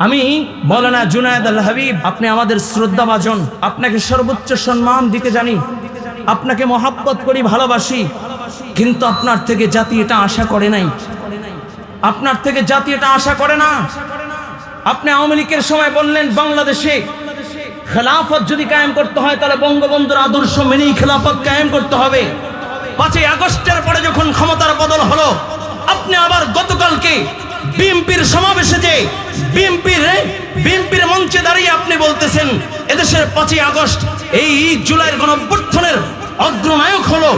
আমি মৌলানা জুনায়দ আল হাবিব, আপনি আমাদের শ্রদ্ধাভাজন, আপনাকে সর্বোচ্চ সম্মান দিতে জানি, আপনাকে মহাব্বত করি, ভালোবাসি, কিন্তু আপনার থেকে জাতি এটা আশা করে নাই। আপনার থেকে জাতি এটা আশা করে না। আপনি আওয়ামী লীগের সময় বললেন, বাংলাদেশে খেলাফত যদি কায়েম করতে হয়, তাহলে বঙ্গবন্ধুর আদর্শ মেনেই খেলাফত কায়েম করতে হবে। পাঁচই আগস্টের পরে যখন ক্ষমতার বদল হলো, আপনি আবার গতকালকে বিএনপির সমাবেশে যে বিএনপির বিএনপির মঞ্চে দাঁড়িয়ে আপনি বলতেছেন, এদেশের পাঁচই আগস্ট, এই জুলাইয়ের গণঅভ্যর্থনের অগ্রনায়ক হলো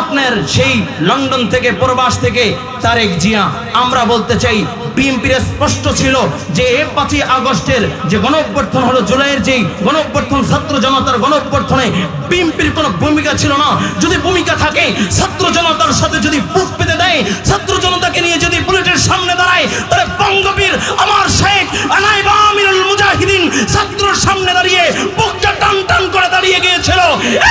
আপনার সেই লন্ডন থেকে, প্রবাস থেকে তারেক জিয়া। আমরা বলতে চাই বিএনপির স্পষ্ট ছিল যে পাঁচই আগস্টের যে গণঅভ্যর্থন হলো জুলাইয়ের যেই গণঅভ্যর্থন, ছাত্র জনতার গণঅভ্যর্থনে বিএনপির কোনো ভূমিকা ছিল না। যদি ভূমিকা থাকে, ছাত্র জনতার সাথে যদি বুক পেতে দেয়, ছাত্র জনতাকে নিয়ে যদি বুলেটের সামনে দাঁড়ায়, তাহলে বঙ্গবীর, আমার শেখ, আনাইবা আমিরুল মুজাহিদিন ছাত্রর সামনে দাঁড়িয়ে বুকটা টান টান করে দাঁড়িয়ে গিয়েছিল।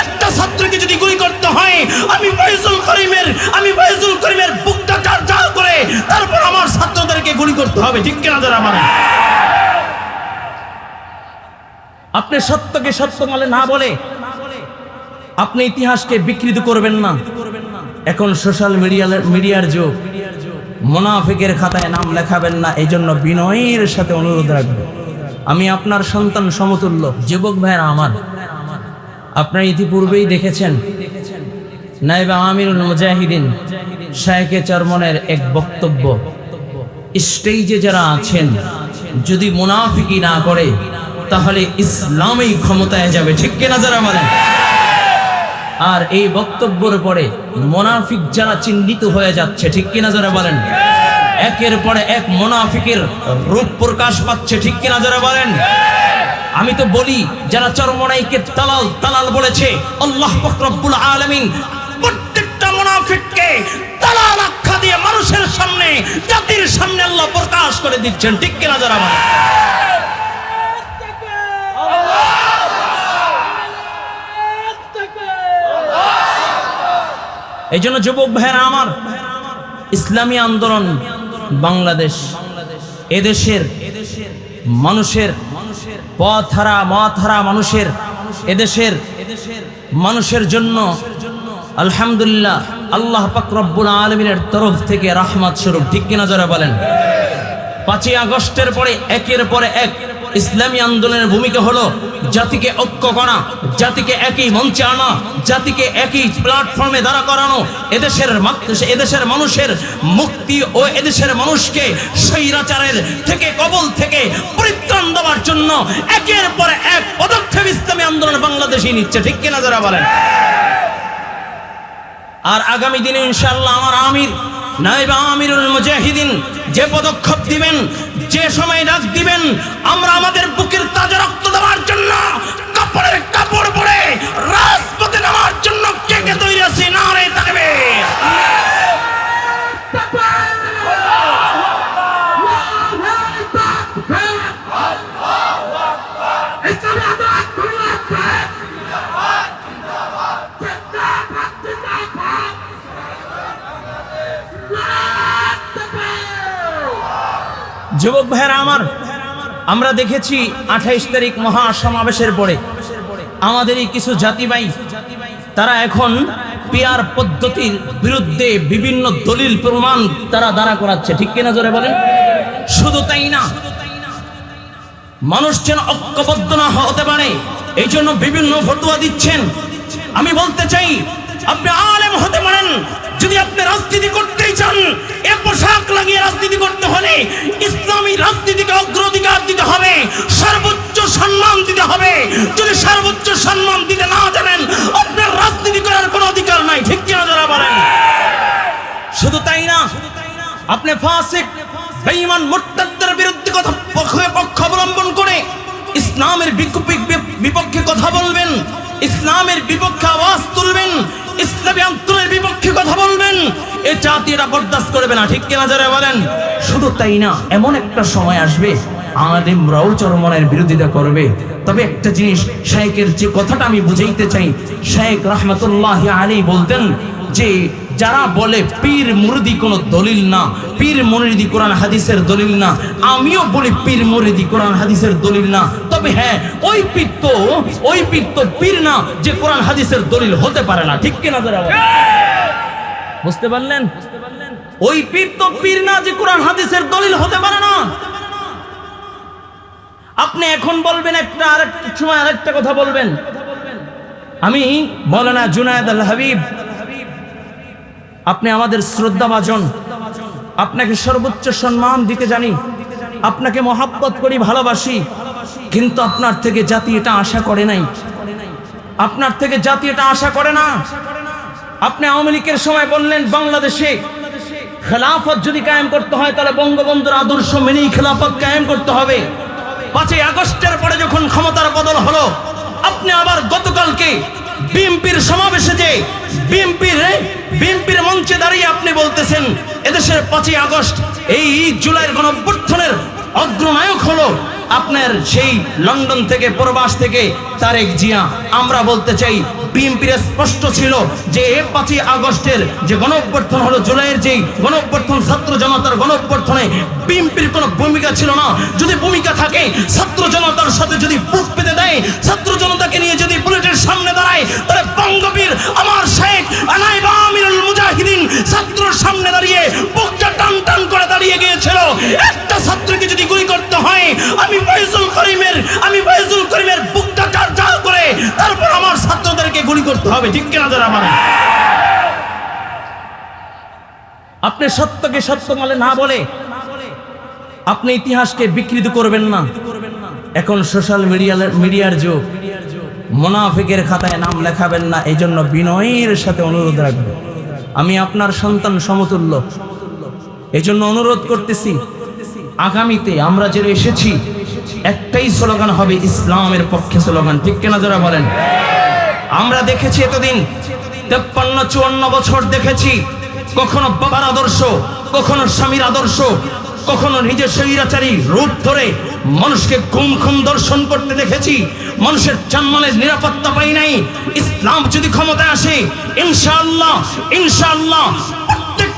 একটা ছাত্রকে যদি গুলি করতে হয়, আমি ফয়জুল করিমের, আমি ফয়জুল করিমের বুকটা চার চার করে। তারপর আমার ছাত্রদেরকে গুলি করতে হবে, ঠিক কিনা যারা আমার আপনি সত্যকে সত্য বলে না বলে আপনি ইতিহাসকে বিকৃত করবেন না। এখন সোশ্যাল মিডিয়া, মিডিয়ার যুগ। মোনাফিকের খাতায় নাম লেখাবেন না এই জন্য বিনয়ের সাথে অনুরোধ রাখব। আমি আপনার সন্তান সমতুল্য, যুবক ভাইয়েরা আমার। আপনারা ইতিপূর্বেই দেখেছেন। নাইবা আমিরুল মুজাহিদিন। শায়েকে চরমনের এক বক্তব্য। স্টেজে যারা আছেন, যদি মুনাফিকি না করে, তাহলে ইসলামই ক্ষমতায় যাবে। ঠিক কিনা যারা মানে আর এই বক্তব্যের পরে মোনাফিক যারা চিহ্নিত হয়ে যাচ্ছে, ঠিক কিনা যারা বলেন? একের পরে এক মোনাফিকের রূপ প্রকাশ পাচ্ছে, ঠিক কিনা যারা বলেন? আমি তো বলি, যারা চরমনাইকে তালাল তালাল বলেছে, আল্লাহ রব্বুল আলামিন মুনাফিককে তালাল আখ্যা দিয়ে মানুষের সামনে, জাতির সামনে আল্লাহ প্রকাশ করে দিচ্ছেন। ঠিক কিনা যারা বলেন? এই জন্য যুবক ভাইয়েরা আমার, ইসলামী আন্দোলন বাংলাদেশ এদেশের মানুষের পথ হারা মত হারা মানুষের এদেশের মানুষের জন্য আলহামদুলিল্লাহ আল্লাহ পাক রব্বুল আলমিনের তরফ থেকে রাহমাত স্বরূপ, ঠিক কিনা যারা বলেন? পাঁচই আগস্টের পরে একের পরে এক ইসলামী আন্দোলনের ভূমিকা হলো জাতিকে ঐক্য করা, জাতিকে একই মঞ্চে আনা, জাতিকে একই প্ল্যাটফর্মে দাঁড়া করানো, এদেশের এদেশের মানুষের মুক্তি ও এদেশের মানুষকে স্বৈরাচারের থেকে, কবল থেকে পরিত্রাণ দেওয়ার জন্য একের পরে এক পদক্ষেপ ইসলামী আন্দোলন বাংলাদেশই নিচ্ছে, ঠিক কিনা যারা বলেন? আর আগামী দিনে ইনশাল্লাহ আমার আমির নাইবা আমিরুল মুজাহিদিন যে পদক্ষেপ দিবেন, যে সময় ডাক দিবেন, আমরা আমাদের বুকের তাজা রক্ত দেওয়ার জন্য যুবক ভাইয়েরা আমার, আমরা দেখেছি আঠাইশ তারিখ মহা সমাবেশের পরে আমাদেরই কিছু জাতিবাই তারা এখন পিয়ার পদ্ধতির বিরুদ্ধে বিভিন্ন দলিল প্রমাণ তারা দাঁড়া করাচ্ছে। ঠিক কিনা জোরে বলেন? শুধু তাই না, মানুষ যেন ঐক্যবদ্ধ না হতে পারে, এই জন্য বিভিন্ন ফতুয়া দিচ্ছেন। আমি বলতে চাই, আপনি আলেম হতে পারেন যদি আপনি রাজনীতি করতেই চান, এ পোশাক লাগিয়ে রাজনীতি করতে হলে ইসলামী রাজনীতিকে অগ্রাধিকার দিতে হবে, সর্বোচ্চ সম্মান দিতে হবে। যদি সর্বোচ্চ সম্মান দিতে না জানেন, আপনার রাজনীতি করার কোনো অধিকার নাই, ঠিক কিনা যারা বলেন? শুধু তাই না, আপনি ফাসিক, বেঈমান মুরতাদদের বিরুদ্ধে কথা পক্ষে পক্ষ অবলম্বন করে ইসলামের বিপক্ষে কথা বলবেন, ইসলামের বিপক্ষে আওয়াজ তুলবেন ইসলামী আন্দোলনের বিপক্ষে কথা বলবেন, এ জাতি এরা বরদাস্ত করবে না। ঠিক কিনা যারা বলেন? শুধু তাই না, এমন একটা সময় আসবে আলেমরাও চরমনের বিরোধিতা করবে। তবে একটা জিনিস শাইকের যে কথাটা আমি বুঝাইতে চাই শেখ রহমতুল্লাহ আলী বলতেন যে যারা বলে পীর মুরিদি কোনো দলিল না, পীর মুরিদি কোরআন হাদিসের দলিল না, আমিও বলি পীর মুরিদি কোরআন হাদিসের দলিল না। তবে হ্যাঁ ওই পীর তো, ওই পীর তো পীর না যে কোরআন হাদিসের দলিল হতে পারে না। ঠিক কিনা যারা? বুঝতে পারলেন? ওই পীর তো পীর না যে কোরআন হাদিসের দলিল হতে পারে না। আপনি এখন বলবেন একটা আরেকটা সময় আরেকটা কথা বলবেন। আমি মৌলানা জুনায়দ আল হাবিব আপনি আমাদের শ্রদ্ধাভাজন। আপনাকে সর্বোচ্চ সম্মান দিতে জানি। আপনাকে মহাব্বত করি, ভালোবাসি। কিন্তু আপনার থেকে জাতি এটা আশা করে নাই। আপনার থেকে জাতি এটা আশা করে না। আপনি আওয়ামী লীগের সময় বললেন, বাংলাদেশে খেলাফত যদি কায়েম করতে হয়, তাহলে বঙ্গবন্ধুর আদর্শ মেনেই খেলাফত কায়েম করতে হবে। পাঁচই আগস্টের পরে যখন ক্ষমতার বদল হলো, আপনি আবার গতকালকে বিএনপির সমাবেশে যে বিএনপির মঞ্চে দাঁড়িয়ে আপনি বলতেছেন, এদেশের পাঁচই আগস্ট, এই জুলাইয়ের গণঅভ্যুত্থানের অগ্রনায়ক হলো আপনার সেই লন্ডন থেকে, প্রবাস থেকে তারেক জিয়া। আমরা বলতে চাই, বিএনপির স্পষ্ট ছিল যে এ পাঁচই আগস্টের যে গণঅভ্যর্থন হলো, জুলাইয়ের যেই গণঅভ্যর্থন ছাত্র জনতার গণঅভ্যর্থনে বিএনপির কোনো ভূমিকা ছিল না। যদি ভূমিকা থাকে, ছাত্র জনতার সাথে যদি বুক পেতে দেয়, ছাত্র জনতাকে নিয়ে যদি বুলেটের সামনে দাঁড়ায় ছাত্রদেরকে করতে হবে, ঠিক কিনা যারা মানে? আপনি সত্যকে সত্য বলে না বলে আপনি ইতিহাসকে বিকৃত করবেন না। এখন সোশ্যাল মিডিয়ার মিডিয়ার যুগ। মোনাফিকের খাতায় নাম লেখাবেন না এই জন্য বিনয়ের সাথে অনুরোধ রাখবে। আমি আপনার সন্তান সমতুল্য। এই জন্য অনুরোধ করতেছি, আগামীতে আমরা যে এসেছি, একটাই স্লোগান হবে ইসলামের পক্ষে স্লোগান। ঠিক কেনা যারা বলেন? আমরা দেখেছি এতদিন। তেপ্পান্ন, চুয়ান্ন বছর দেখেছি। কখনো বাবার আদর্শ, কখনো স্বামীর আদর্শ, কখনো নিজের শরীরাচারী রূপ ধরে মানুষকে ঘুম খুম দর্শন করতে দেখেছি। মানুষের জানমালের নিরাপত্তা পাই নাই। ইসলাম যদি ক্ষমতায় আসে ইনশাল্লাহ ইনশাআল্লাহ।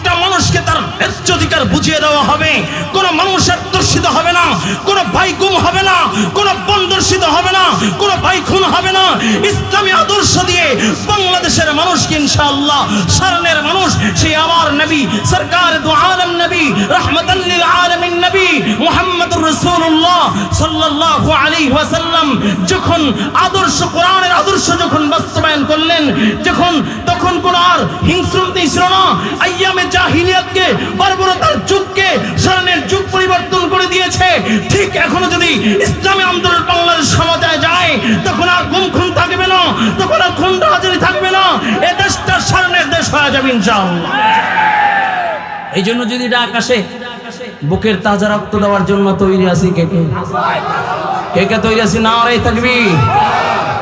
প্রত্যেকটা মানুষকে তার ন্যায্য অধিকার বুঝিয়ে দেওয়া হবে। কোনো মানুষ দর্শিত হবে না, কোনো ভাই গুম হবে না, কোনো বন দর্শিত হবে না, কোনো ভাই খুন হবে না। ইসলামী আদর্শ দিয়ে বাংলাদেশের মানুষকে ইনশাআল্লাহ সারনের মানুষ, সেই আমার নবী, সরকার দু আলম নবী রহমতাল্লিল আলমিন নবী মুহাম্মদুর রাসূলুল্লাহ সাল্লাল্লাহু আলাইহি ওয়াসাল্লাম যখন আদর্শ কোরআনের আদর্শ যখন বাস্তবায়ন করলেন, যখন তখন কোন আর হিংস্রতা ছিল না, আইয়ামে জাহিলিয়াতকে, বর্বরতার যুগকে সারনের যুগ পরিবর্তন করে দিয়েছে। ঠিক এখনও যদি ইসলামী আন্দোলন বাংলাদেশ সমাজে যায়, তখন আর গুম খুন থাকবে না, তখন আর খুন হাজারি থাকবে না, এ দেশটা সারনের দেশ হয়ে যাবে ইনশাআল্লাহ। এই জন্য যদি ডাক আসে, বুকের তাজা রক্ত দেওয়ার জন্য তৈরি আছি কে কে? কে কে তৈরি আছি? না রে থাকবি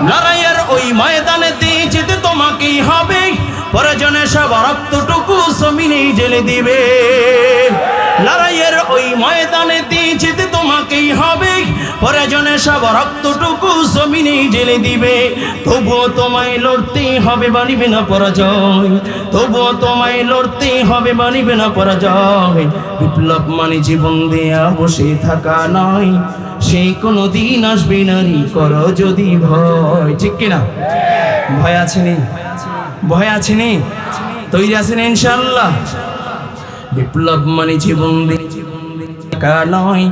লড়াইয়ের ওই ময়দানে যেতে তোমাকেই হবে প্রয়োজনে সব রক্তটুকু জমিনেই জেলে দিবে। লড়াইয়ের ওই ময়দানে যেতে তোমাকেই হবে প্রয়োজনে সব রক্তটুকু জমিনেই জেলে দিবে। তবুও তোমায় লড়তেই হবে বানিবে না পরাজয়। তবুও তোমায় লড়তেই হবে বানিবে না পরাজয়। বিপ্লব মানে জীবন দেয়া, বসে থাকা নয়। সেই কোনো দিন আসবে নারী করো যদি ভয়। ঠিক কিনা? ভয় আছে নি? ভয় আছে নি? তৈরি আছেন ইনশাল্লাহ বিপ্লব মানে জীবন দিয়ে নয়।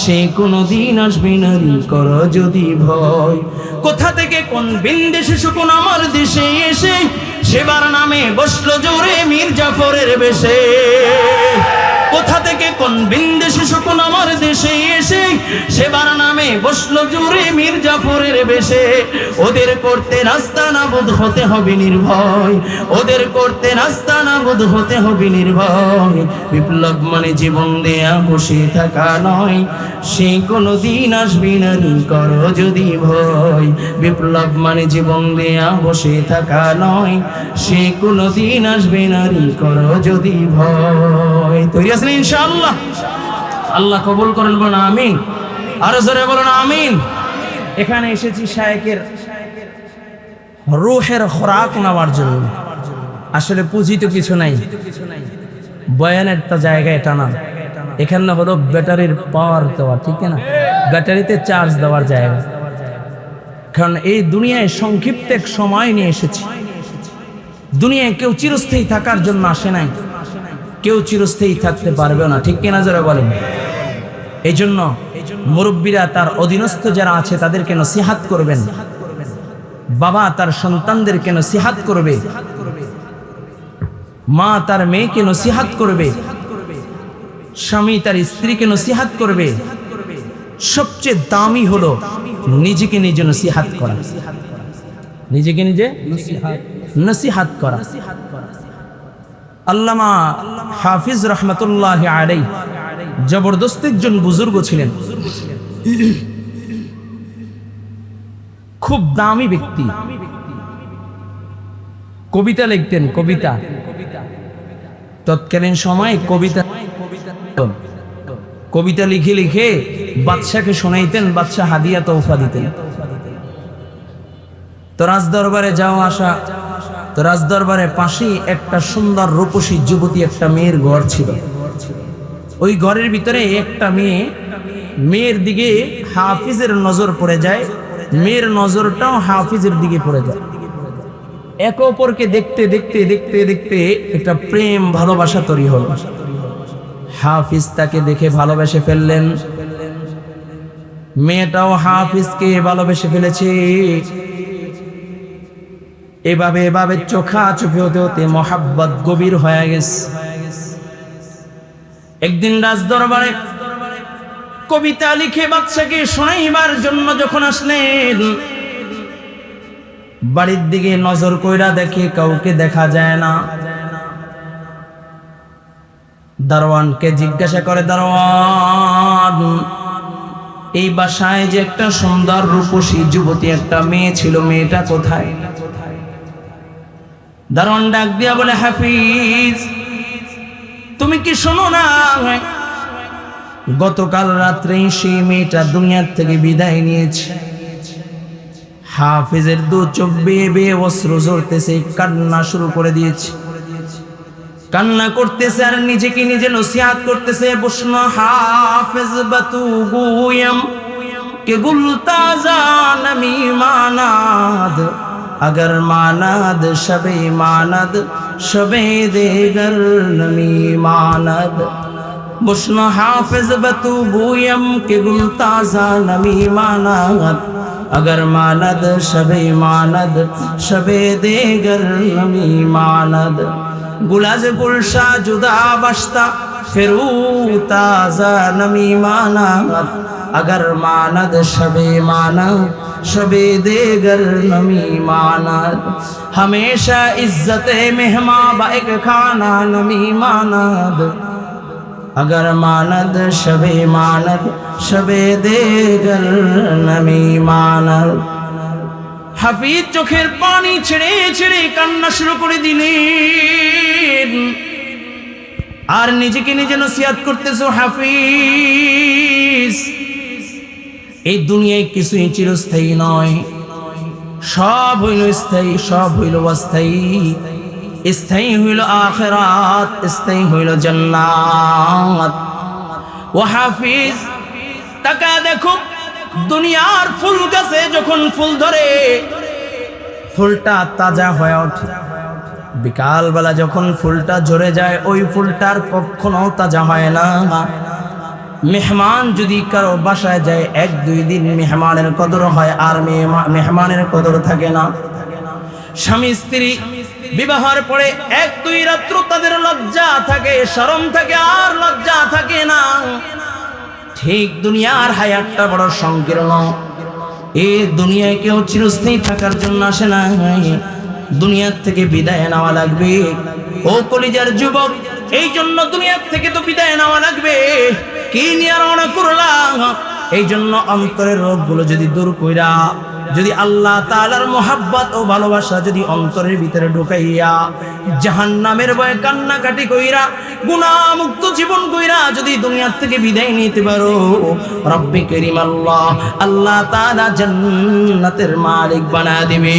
সে কোনো দিন আসবে নারী কর যদি ভয়। কোথা থেকে কোন বিন্দেশে শুকুন আমার দেশে এসে সেবার নামে বসল জোরে মীর জাফরের বেশে। কোন বিন্দেশে শকুন আমার দেশে এসে, সেবার নামে বসল জুড়ে মীর জাফরের বেশে। ওদের করতে রাস্তা নাবোধ হতে হবে নির্ভয়। ওদের করতে রাস্তা নাবোধ হতে হবে নির্ভয়। বিপ্লব মানে জীবন দেয়া, বসে থাকা নয়। সে কোনো দিন আসবি না করো যদি ভয়। বিপ্লব মানে জীবন দেয়া, বসে থাকা নয়। সে কোনো দিন আসবে না নি করো যদি ভয়। তৈরি আছেন ইনশাআল্লাহ। আল্লাহ কবুল করেন, বলুন আমিন। আরও জোরে বলুন আমিন। এখানে এসেছি শায়েকের রুহের খোরাক নেওয়ার জন্য। আসলে পুঁজি তো কিছু নাই। বয়ানের তো জায়গা এটা না এখানে হলো ব্যাটারির পাওয়ার দেওয়া, ঠিক না? ব্যাটারিতে চার্জ দেওয়ার জায়গা। কারণ এই দুনিয়ায় সংক্ষিপ্ত এক সময় নিয়ে এসেছি। দুনিয়ায় কেউ চিরস্থায়ী থাকার জন্য আসে নাই। কেউ চিরস্থায়ী থাকতে পারবে না। ঠিক কিনা যারা বলেন? এই জন্য মুরব্বীরা তার অধীনস্থ যারা আছে তাদেরকে নসিহাত করবেন। বাবা তার সন্তানদেরকে নসিহাত করবে। মা তার মেয়েকে নসিহাত করবে। স্বামী তার স্ত্রীকে নসিহাত করবে। সবচেয়ে দামি হলো নিজেকে নিজে নসিহাত করা। নিজেকে নিজে নসিহাত করা। আল্লামা হাফিজ রহমতুল্লাহ আলাই জবরদস্ত একজন বুজুর্গ ছিলেন। খুব দামি ব্যক্তি। কবিতা লিখতেন, কবিতা। তৎকালীন সময় কবিতা কবিতা লিখে লিখে বাদশাকে শোনাইতেন, বাদশাহ হাদিয়া তৌফা দিতেন। তো রাজ দরবারে যাও আসা তো রাজদরবারের পাশেই একটা সুন্দর রূপসী যুবতী একটা মেয়ের ঘর ছিল। ওই ঘরের ভিতরে একটা মেয়ে, মেয়ের দিকে হাফিজের নজর পড়ে যায়, মেয়ের নজরটাও হাফিজের দিকে পড়ে যায়। একে অপরকে দেখতে দেখতে দেখতে দেখতে একটা প্রেম, ভালোবাসা তৈরি হল। হাফিজ তাকে দেখে ভালোবেসে ফেললেন। মেয়েটাও হাফিজকে ভালোবেসে ফেলেছে। এভাবে এভাবে চোখা চোখে হতে হতে মহাব্বত গভীর হয়ে গেছে। একদিন রাজ দরবারে কবিতা লিখে বাচ্চাকে শোনাইবার জন্য যখন আসলেন, বাড়ির দিকে নজর কইরা দেখে কাউকে দেখা যায় না। দারোয়ানকে জিজ্ঞাসা করে, দারোয়ান, এই বাসায় যে একটা সুন্দর রূপসী যুবতী, একটা মেয়ে ছিল, মেয়েটা কোথায়? দারোয়ান ডাক দিয়া বলে, হাফিজ, তুমি কি শোনো না? গতকাল রাত্রে সেই মেয়েটা দুনিয়ার থেকে বিদায় নিয়েছে। হাফিজের দু চোখ বেয়ে বেয়ে অস্ত্র ঝরতেছে, কান্না শুরু করে দিয়েছে। কান্না করতেছে আর নিজেকে নিজে নসিহাত করতেছে, বসন হাফিজ বাতু গুয়ম কে গুলতা জানমি মানাদ। اگر ماند شب ماند شب دیگر نمی ماند بشن حافظ بتو بویم که گل تازہ نمی ماند اگر ماند شب ماند شب دیگر نمی ماند گلاز گلشا جدا بشتا فرو تازہ نمی ماند اگر ماند شب ماند شب دیگر نمی ماند ہمیشہ عزت مہما با ایک کھانا نمی ماند اگر ماند شب ماند شب دیگر نمی মানার হাফিজ চোখের পানি ছেড়ে ছেড়ে কান্না শুরু করে দিলেন আর নিজেকে নিজে নসিহাত করতেছো হাফিজ এই দুনিয়ায় কিছুই চিরস্থায়ী নয়। সব হইল স্থায়ী, সব হইল অস্থায়ী। স্থায়ী হইল আখেরাত, স্থায়ী হইল জান্নাত। ও হাফিজ, তাকা দেখো, দুনিয়ার ফুল গাছে যখন ফুল ধরে, ফুলটা তাজা হয়ে ওঠে। বিকালবেলা যখন ফুলটা ঝরে যায়, ওই ফুলটার কখনো তাজা হয় না। মেহমান যদি কারও বাসায় যায়, এক দুই দিন মেহমানের কদর হয়, আর মেহমানের কদর থাকে না। স্বামী, স্ত্রী বিবাহের পরে এক দুই রাত্র তাদের লজ্জা থাকে, শরম থাকে, আর লজ্জা থাকে না। ঠিক দুনিয়ার হায়াতটা বড় সংকীর্ণ। এ দুনিয়ায় কেউ চিরস্থায়ী থাকার জন্য আসে না। দুনিয়ার থেকে বিদায় নেওয়া লাগবে। ও কলিজার যুবক, এই জন্য দুনিয়ার থেকে তো বিদায় নেওয়া লাগবে। কি নিয়ে রওনা করলাম? এই জন্য অন্তরের রোগগুলো যদি দূর কইরা, যদি আল্লাহ তাআলার মোহাব্বত ও ভালোবাসা যদি অন্তরের ভিতরে ঢুকাইয়া, জাহান্নামের ভয়ে কান্নাকাটি কইরা গুণামুক্ত জীবন কইরা যদি দুনিয়ার থেকে বিদায় নিতে পারো, রব্বে করিম আল্লাহ আল্লাহ তাআলা জান্নাতের মালিক বানা দিবে।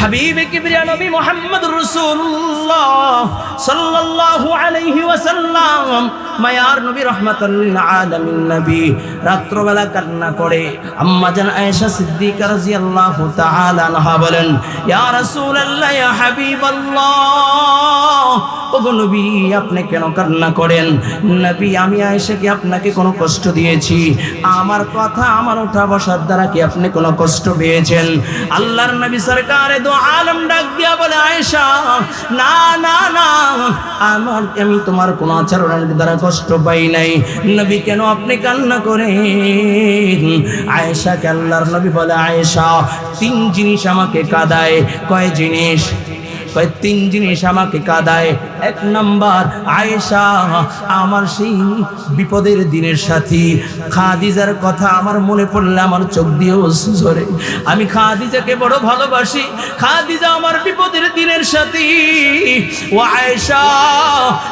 হাবিব কিবরিয়া নবী মুহাম্মদ রাসূলুল্লাহ সাল্লাল্লাহু আলাইহি ওয়াসাল্লাম মায়ার নবী রাহমাতুল আলামিন নবী, রাত্রবেলা কান্না করে। আম্মা জান আয়েশা সিদ্দিকা রাদিয়াল্লাহু তাআলা আনহা বলেন, ইয়া রাসূলুল্লাহ, ইয়া হাবিবাল্লাহ, ওগো নবী, আপনি কেন কান্না করেন? নবী, আমি আয়েশাকে আপনাকে কোনো কষ্ট দিয়েছি। আমার কথা, আমার ওঠা বসার দ্বারা কি আপনি কোনো কষ্ট পেয়েছেন? আল্লাহর নবী সরকারে দো আলম ডাক দিয়া বলে, আয়েশা, না না না, আমার, আমি তোমার কোনো আচরণের দ্বারা কষ্ট পাই নাই। নবী কেন আপনি কান্না করেন? আয়েশাকে আল্লাহর নবী বলে, আয়েশা, তিন জিনিস আমাকে কাদায়। কয় জিনিস? তিন জিনিস আমাকে কাদায়। এক নাম্বার, আয়েশা, আমার সেই বিপদের দিনের সাথী। খাদিজার কথা আমার মনে পড়লে আমার চোখ দিয়ে ঝরে। আমি খাদিজাকে বড় ভালোবাসি। খাদিজা আমার বিপদের দিনের সাথী। ও আয়েশা,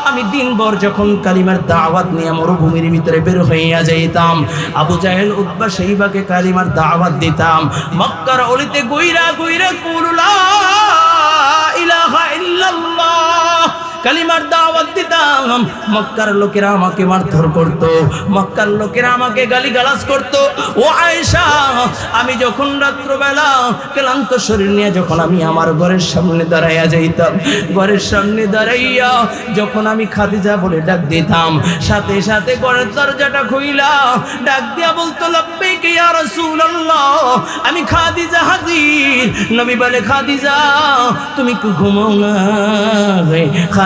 আমি দিনভর যখন কালিমার দাওয়াত নিয়ে মরুভূমির ভিতরে বের হইয়া যাইতাম, আবু জাহেল উদ্বা সেইবাকে কালিমার দাওয়াত দিতাম। মক্কার অলিতে গইরা গইরা কুরুলা ইল্লাল্লাহ কালিমার দাওয়াত দিতাম। মক্কার লোকেরা আমাকে মারধর করত। মক্কার লোকেরা আমাকে গালি গালাজ করত। ও আয়েশা, আমি যখন রাত্রবেলা ক্লান্ত শরীর নিয়ে যখন আমি আমার ঘরের সামনে দাঁড়াইয়া যাইতাম, ঘরের সামনে দাঁড়াইয়া যখন আমি খাদিজা বলে ডাক দিতাম, সাথে সাথে ঘরের দরজাটা খুইলা, ডাক দিয়া বলতো, লব্বাইক ইয়া রাসূলুল্লাহ আমি খাদিজা হাজির। নবী বলে, খাদিজা, তুমি কি ঘুমাও না?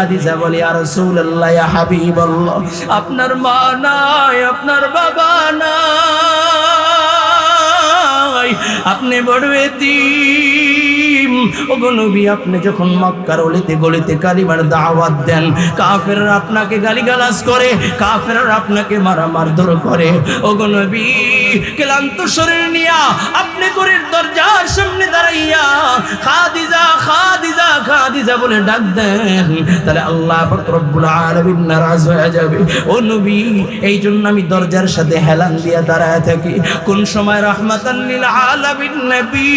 খাদিজা বলে আর রাসূলুল্লাহ, ইয়া হাবিবাল্লাহ, আপনার মা নাই, আপনার বাবা নাই, আপনি বড় এতিম ওগো নবী, আপনি যখন মক্কার অলিতে গলিতে কালিমার দাওয়াত দেন, কাফেররা আপনাকে গালিগালাজ করে, কাফেররা আপনাকে মারা মারধর করে। ওগো নবী, ক্লান্ত শরীর নিয়া আপনি ঘরের দরজার সামনে দাঁড়াইয়া খাদিজা খাদিজা খাদিজা বলে ডাক দেন। তাহলে আল্লাহ রব্বুল আলামিন নারাজ হয়ে যাবে। ও নবী এই জন্য আমি দরজার সাথে হেলান দিয়া দাঁড়ায় থাকি। কোন সময় রাহমাতান লিল আলামিন নবী।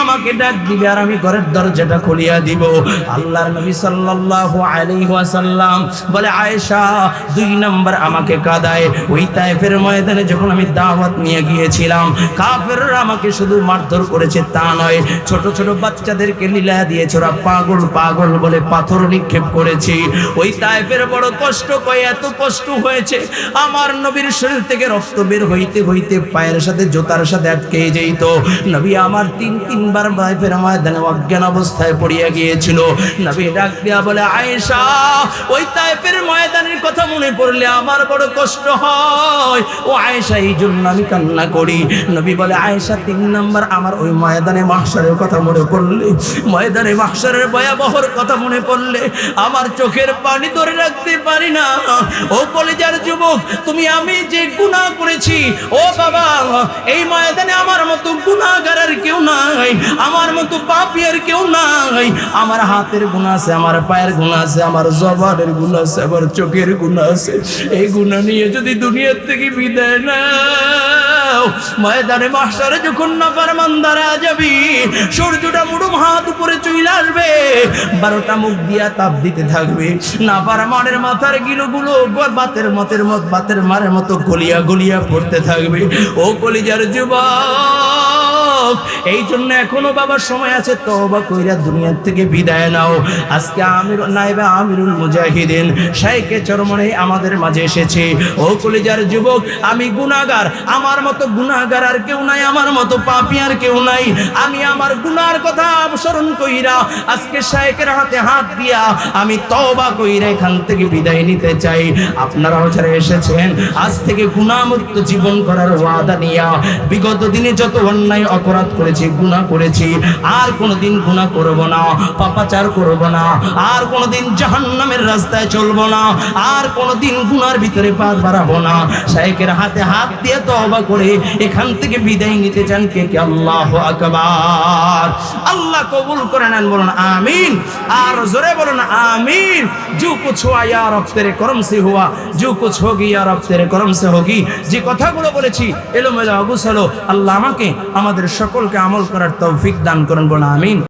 আমাকে ডাক দিবে আর আমি ঘরের দরজাটা খুলিয়া দিব। আল্লাহর নবী সাল্লাল্লাহু আলাইহি ওয়াসাল্লাম বলে, আয়েশা, দুই নাম্বার আমাকে কাদায়। ওই তায়েফের ময়দানে যখন আমি দাওয়াত নিয়ে গিয়েছিলাম, কাফেররা আমাকে শুধু মারধর করেছে তা নয়, ছোট ছোট বাচ্চাদেরকে লীলা দিয়েছে। ওরা পাগল পাগল বলে পাথর নিক্ষেপ করেছি। ওই তায়েফের বড় কষ্ট কয়, এত কষ্ট হয়েছে। আমার নবীর শরীর থেকে রক্ত বের হইতে হইতে পায়ের সাথে জোতার সাথে আটকে যেত। নবী আমার তিন তিন তিনবার বাইফের ময়দানে অজ্ঞান অবস্থায় পড়িয়া গিয়েছিল। নবী ডাক দিয়া বলে, আয়েশা, ওই তাইফের ময়দানের কথা মনে পড়লে আমার বড় কষ্ট হয়। ও আয়েশা, এই জন্য আমি কান্না করি। নবী বলে, আয়েশা, তিন নাম্বার, আমার ওই ময়দানে মাহসারের কথা মনে পড়লে, ময়দানে মাহসারের ভয়াবহর কথা মনে পড়লে আমার চোখের পানি ধরে রাখতে পারি না। ও কলেজার যুবক, তুমি আমি যে গুনাহ করেছি, ও বাবা, এই ময়দানে আমার মতো গুনাহগারের কেউ নাই। আমার মতো পাপি আর কেউ নাই। আমার হাতের গুণ আছে, আমার পায়ের গুণ আছে, আমার জবানের গুণ আছে, আমার চোখের গুণ আছে। এই গুণ নিয়ে যদি দুনিয়ার থেকে বিদায় না ময়দানে মাস্টারে যখন না পারমান দাঁড়া যাবি, সূর্যটা মুড়ুম হাত উপরে চলে আসবে। বারোটা মুখ দিয়া তাপ দিতে থাকবে। না মানের মাথার বাতের মতের মত, বাতের মারের মতো গলিয়া গলিয়া পড়তে থাকবে। ও কলিজার এই জন্য এখনও বাবার সময় আছে কইরা দুনিয়ার থেকে বিদায় নাও। আজকে আমির নাইবা আমিরুল মুজাহিদিন শাইকে চরমনে আমাদের মাঝে এসেছে। ও কলিজার যুবক, আমি গুনাহগার, আমার মতো গুনাহগার আর কেউ নাই, আমার মতো পাপী আর কেউ নাই। আমি আমার গুনার কথা স্মরণ কইরা আজকে শাইকের হাতে হাত দিয়া আমি তওবা কইরা এখান থেকে বিদায় নিতে চাই। আপনারাও যারা এসেছেন, আজ থেকে গুনাহমুক্ত জীবন করার ওয়াদা নিয়া বিগত দিনে যত অন্যায় অপরাধ করেছি, গুনাহ করেছি, আর কোনোদিন গুনাহ করব না, পাপাচার করব না, আর কোনোদিন জাহান্নামের রাস্তায় চলব না, আর কোনোদিন গুনার ভিতরে পা বাড়াবো না। শাইকের হাতে হাত দিয়ে তওবা করে এখান থেকে বিদায় নিতে চান কে কে? আল্লাহ আকবার। আল্লাহ কবুল করে নেন বলুন, আমিন। আর জোরে বলুন, আমিন। জু কুছ হুয়া ইয়া করম সে হুয়া। জু কুছ হোগি আর রব করম সে হোগি। যে কথাগুলো বলেছি, এলোমেলো অগুছালো, আল্লাহ আমাকে, আমাদের সকলকে আমল করার তৌফিক দান করেন বলুন, আমিন।